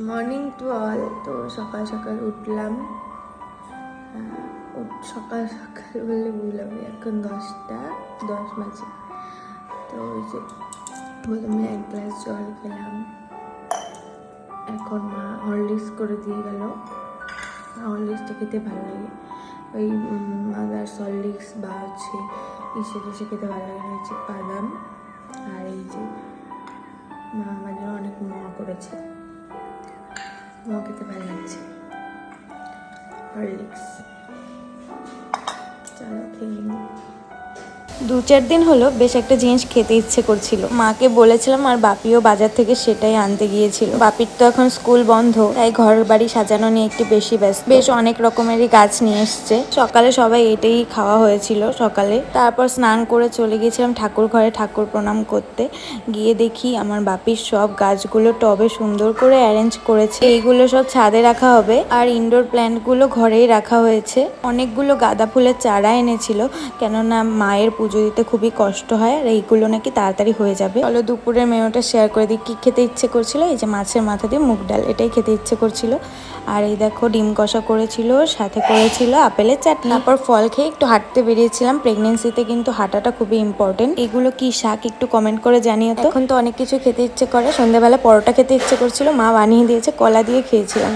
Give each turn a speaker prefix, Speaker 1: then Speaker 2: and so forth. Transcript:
Speaker 1: Morning to all তো সকাল সকাল উঠলাম। সকাল সকাল বললে হবে এখন দশটা, দশ বাজে। তো ওই যে প্রথমে এক গ্লাস জল খেলাম। এখন মা হরলিক্স করে দিয়ে গেল। হরলিক্সটা খেতে ভালো লাগে। ওই মাদার সলিক্স বা হচ্ছে ইসে টিসে খেতে ভালো লাগে হচ্ছে বাদাম। আর এই যে মা জন্য অনেক মোয়া করেছে। মোয়া খেতে ভালো লাগছে। হরলিক্স চলো খেয়ে
Speaker 2: দু চার দিন হলো বেশ একটা জিনিস খেতে ইচ্ছে করছিল। মাকে বলেছিলাম আর বাপিও বাজার থেকে সেটাই আনতে গিয়েছিল। বাপির তো এখন স্কুল বন্ধ, তাই ঘর বাড়ি সাজানো নিয়ে একটু বেশি ব্যস্ত। বেশ অনেক রকমেরই গাছ নিয়ে এসছে। সকালে সবাই এটাই খাওয়া হয়েছিল সকালে। তারপর স্নান করে চলে গিয়েছিলাম ঠাকুর ঘরে ঠাকুর প্রণাম করতে। গিয়ে দেখি আমার বাপির সব গাছগুলো টবে সুন্দর করে অ্যারেঞ্জ করেছে। এইগুলো সব ছাদে রাখা হবে আর ইনডোর প্ল্যান্টগুলো ঘরেই রাখা হয়েছে। অনেকগুলো গাঁদা ফুলের চারা এনেছিল, কেননা মায়ের পুজো দিতে খুবই কষ্ট হয় আর এইগুলো নাকি তাড়াতাড়ি হয়ে যাবে। চলো দুপুরের মেনুটা শেয়ার করে দিই, কী খেতে ইচ্ছে করছিল? এই যে মাছের মাথা দিয়ে মুগ ডাল, এটাই খেতে ইচ্ছে করছিল। আর এই দেখো ডিম কষা করেছিল, সাথে করেছিল আপেলের চাটনি। তারপর ফল খেয়ে একটু হাঁটতে বেরিয়েছিলাম। প্রেগনেন্সিতে কিন্তু হাঁটাটা খুবই ইম্পর্টেন্ট এগুলো কি শাক একটু কমেন্ট করে জানিও তো। এখন তো অনেক কিছু খেতে ইচ্ছে করে। সন্ধ্যাবেলা পরোটা খেতে ইচ্ছে করছিল, মা বানিয়ে দিয়েছে, কলা দিয়ে খেয়েছিলাম।